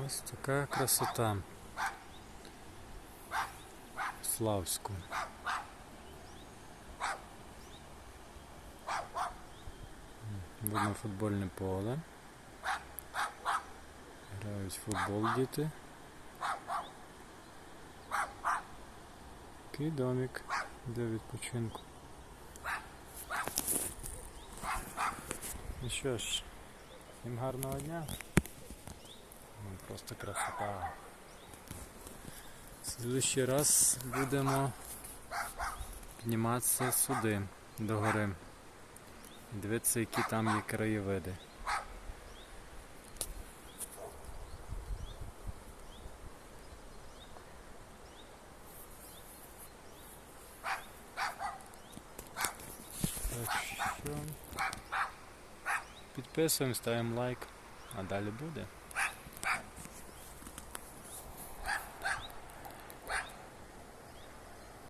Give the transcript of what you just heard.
Ось така красота. В Славську. Видно футбольне поле. Грають футбол діти. Такий домик для відпочинку. Ну що ж, всім гарного дня. Ну, Просто красота. В следующий раз будемо підніматися сюди, до гори. Дивитися, які там є краєвиди. Підписуємо, ставимо лайк, а далі буде.